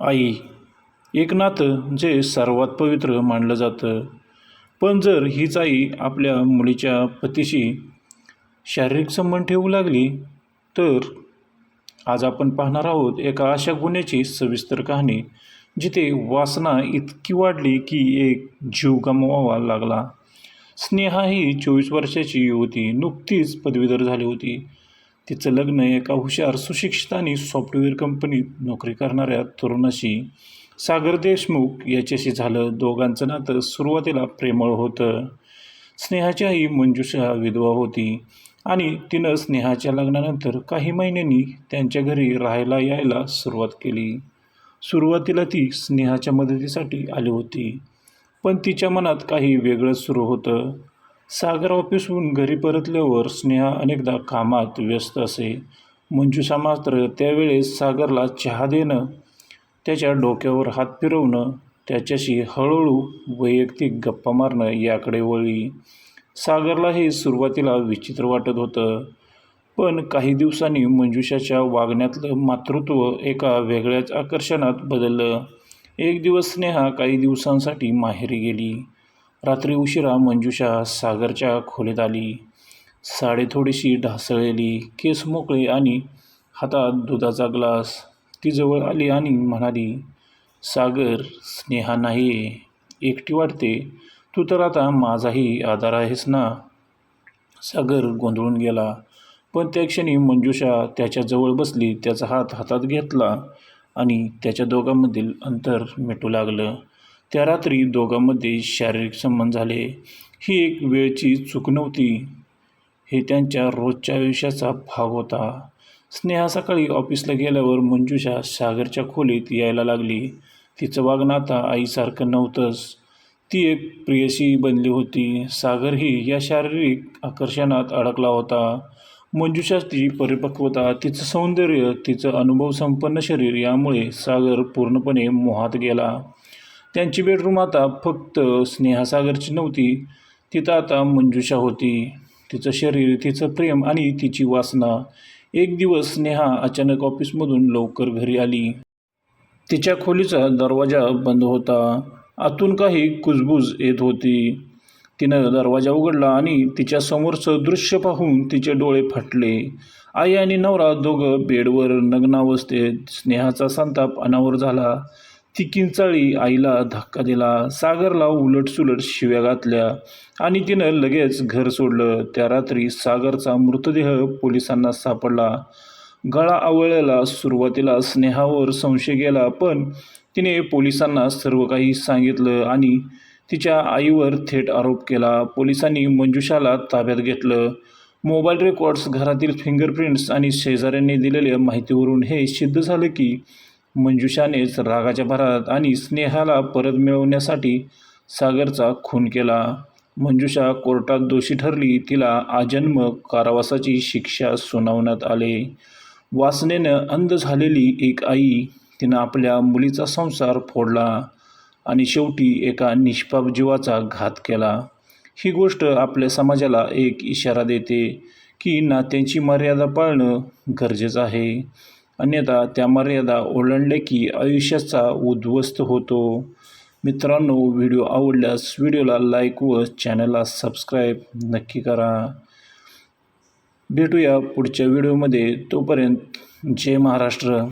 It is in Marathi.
आई एक नातं जे सर्वात पवित्र मानलं जातं. पण जर हीच आई आपल्या मुलीच्या पतीशी शारीरिक संबंध ठेवू लागली तर आज आपण पाहणार आहोत एका अशा गुन्ह्याची सविस्तर कहाणी जिथे वासना इतकी वाढली की एक जीव गमवावा लागला. स्नेहा ही चोवीस वर्षाची होती नुकतीच पदवीधर झाली होती. तिचं लग्न एका हुशार सुशिक्षित आणि सॉफ्टवेअर कंपनीत नोकरी करणाऱ्या तरुणाशी सागर देशमुख याच्याशी झालं. दोघांचं नातं सुरुवातीला प्रेमळ होतं. स्नेहाची आई मंजुषा विधवा होती आणि तिनं स्नेहाच्या लग्नानंतर काही महिन्यांनी त्यांच्या घरी राहायला यायला सुरुवात केली. सुरुवातीला ती स्नेहाच्या मदतीसाठी आली होती पण तिच्या मनात काही वेगळंच सुरू होतं. सागर ऑफिसहून घरी परतल्यावर स्नेहा अनेकदा कामात व्यस्त असे. मंजुषा मात्र त्यावेळेस सागरला चहा देणं त्याच्या डोक्यावर हात फिरवणं त्याच्याशी हळूहळू वैयक्तिक गप्पा मारणं याकडे वळली. सागरला हे सुरुवातीला विचित्र वाटत होतं पण काही दिवसांनी मंजुषाच्या वागण्यातलं मातृत्व एका वेगळ्याच आकर्षणात बदललं. एक दिवस स्नेहा काही दिवसांसाठी माहेरी गेली. रात्री उशिरा मंजुषा सागरच्या खोलीत आली. साडी थोडीशी ढासळलेली केस मोकळे आणि हातात दुधाचा ग्लास. ती जवळ आली आणि म्हणाली सागर स्नेहा नाही एकटी वाटते. तू तर आता माझाही आधार आहेस ना? सागर गोंधळून गेला. पण त्या क्षणी मंजुषा त्याच्याजवळ बसली त्याचा हात हातात घेतला आणि त्याच्या दोघांमधील अंतर मिटू लागलं. त्या रात्री दोघांमध्ये शारीरिक संबंध झाले. ही एक वेळची चूक नव्हती. हे त्यांच्या रोजच्या आयुष्याचा भाग होता. स्नेहा सकाळी ऑफिसला गेल्यावर मंजुषा सागरच्या खोलीत यायला लागली. तिचं वागणं आता आईसारखं नव्हतंच. ती एक प्रियशी बनली होती. सागरही या शारीरिक आकर्षणात अडकला होता. मंजुषाची परिपक्वता तिचं सौंदर्य तिचं अनुभव संपन्न शरीर यामुळे सागर पूर्णपणे मोहात गेला. त्यांची बेडरूम आता फक्त स्नेहासागरची नव्हती. तिथं आता मंजुषा होती. तिचं शरीर तिचं प्रेम आणि तिची वासना. एक दिवस स्नेहा अचानक ऑफिसमधून लवकर घरी आली. तिच्या खोलीचा दरवाजा बंद होता. आतून काही कुजबूज येत होती. तिनं दरवाजा उघडला आणि तिच्या समोरचं दृश्य पाहून तिचे डोळे फाटले. आई आणि नवरा दोघं बेडवर नग्नावस्थेत स्नेहाचा संताप अनावर झाला. ती किंचाळी आईला धक्का दिला. सागरला उलटसुलट शिव्या घातल्या आणि तिनं लगेच घर सोडलं. त्या रात्री सागरचा मृतदेह पोलिसांना सापडला. गळा आवळलेला सुरुवातीला स्नेहावर संशय गेला पण तिने पोलिसांना सर्व काही सांगितलं आणि तिच्या आईवर थेट आरोप केला. पोलिसांनी मंजुषाला ताब्यात घेतलं. मोबाईल रेकॉर्ड्स घरातील फिंगरप्रिंट्स आणि शेजाऱ्यांनी दिलेल्या माहितीवरून हे सिद्ध झालं की मंजुषानेच रागाच्या भरात आणि स्नेहाला परत मिळवण्यासाठी सागरचा खून केला. मंजुषा कोर्टात दोषी ठरली तिला आजन्म कारावासाची शिक्षा सुनावण्यात आले. वासनेनं अंध झालेली एक आई तिनं आपल्या मुलीचा संसार फोडला आणि शेवटी एका निष्पाप जीवाचा घात केला. ही गोष्ट आपल्या समाजाला एक इशारा देते की नात्यांची मर्यादा पाळणं गरजेचं आहे. अन्यथा त्या मर्यादा ओलांडल्या की आयुष्याचा उद्ध्वस्त होतो. मित्रांनो व्हिडिओ आवडल्यास व्हिडिओला लाईक व चॅनलला सबस्क्राईब नक्की करा. भेटूया पुढच्या व्हिडिओमध्ये. तोपर्यंत जय महाराष्ट्र.